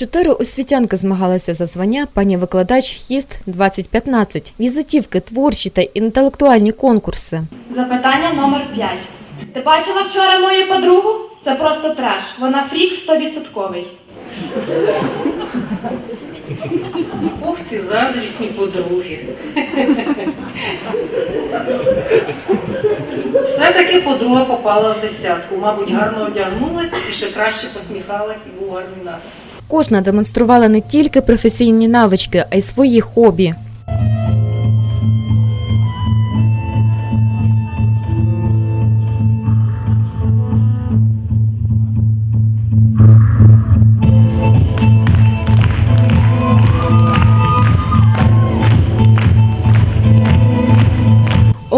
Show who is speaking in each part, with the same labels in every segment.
Speaker 1: Чотири освітянки змагалися за звання пані викладач хіст 2015 візитівки, творчі та інтелектуальні конкурси.
Speaker 2: Запитання номер 5. Ти бачила вчора мою подругу? Це просто треш. Вона фрік 100%.
Speaker 3: Ох, ці заздрісні подруги. Все-таки подруга попала в десятку. Мабуть, гарно одягнулась і ще краще посміхалась, і був гарний настрій.
Speaker 1: Кожна демонструвала не тільки професійні навички, а й свої хобі.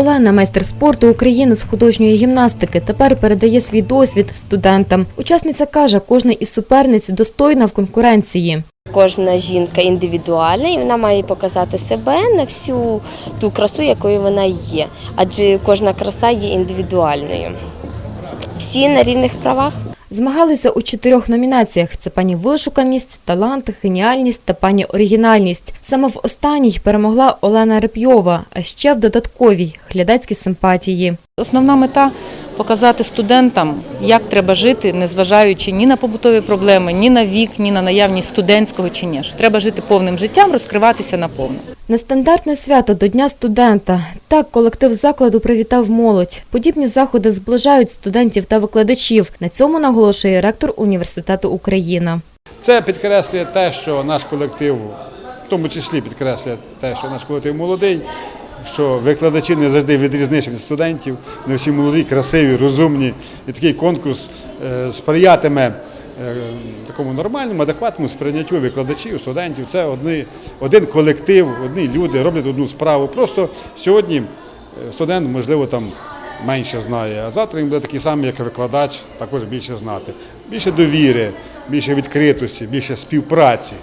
Speaker 1: Олена, майстер спорту України з художньої гімнастики, тепер передає свій досвід студентам. Учасниця каже, кожна із суперниць достойна в конкуренції.
Speaker 4: Кожна жінка індивідуальна і вона має показати себе на всю ту красу, якою вона є. Адже кожна краса є індивідуальною. Всі на рівних правах.
Speaker 1: Змагалися у чотирьох номінаціях: це пані вишуканість, талант, геніальність та пані оригінальність. Саме в останній перемогла Олена Репйова, а ще в додатковій глядацькій симпатії.
Speaker 5: Основна мета показати студентам, як треба жити, незважаючи ні на побутові проблеми, ні на вік, ні на наявність студентського чи ні. Що треба жити повним життям, розкриватися наповну.
Speaker 1: Нестандартне свято до Дня студента. Так колектив закладу привітав молодь. Подібні заходи зближають студентів та викладачів. На цьому наголошує ректор університету Україна.
Speaker 6: Це підкреслює те, що наш колектив, в тому числі підкреслює те, що наш колектив молодий, що викладачі не завжди відрізниш від студентів, не всі молоді, красиві, розумні. І такий конкурс е, сприятиме такому нормальному, адекватному сприйняттю викладачів, студентів. Це одні, один колектив, одні люди роблять одну справу. Просто сьогодні е, студент, можливо, там менше знає, а завтра він буде такий самий, як викладач, також більше знати. Більше довіри, більше відкритості, більше співпраці.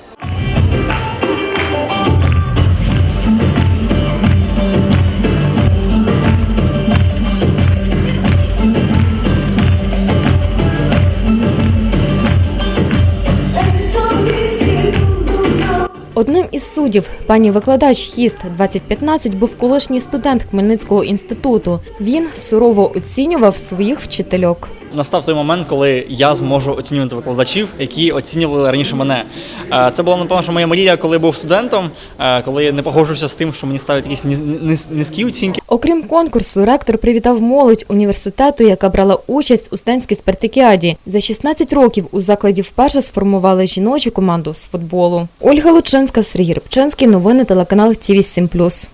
Speaker 1: Одним із суддів, пані викладач хіст 2015 був колишній студент Хмельницького інституту. Він сурово оцінював своїх вчительок.
Speaker 7: Настав той момент, коли я зможу оцінювати викладачів, які оцінювали раніше мене. Е, Це була напевно що моя мрія, коли був студентом, е, коли я не погоджувався з тим, що мені ставлять якісь низ- низ- низькі оцінки.
Speaker 1: Окрім конкурсу, ректор привітав молодь університету, яка брала участь у стенській спартакіаді. За 16 років у закладі вперше сформували жіночу команду з футболу. Ольга Лучинська, Сергій Рибчинський. Новини телеканал ТІВІ 7+.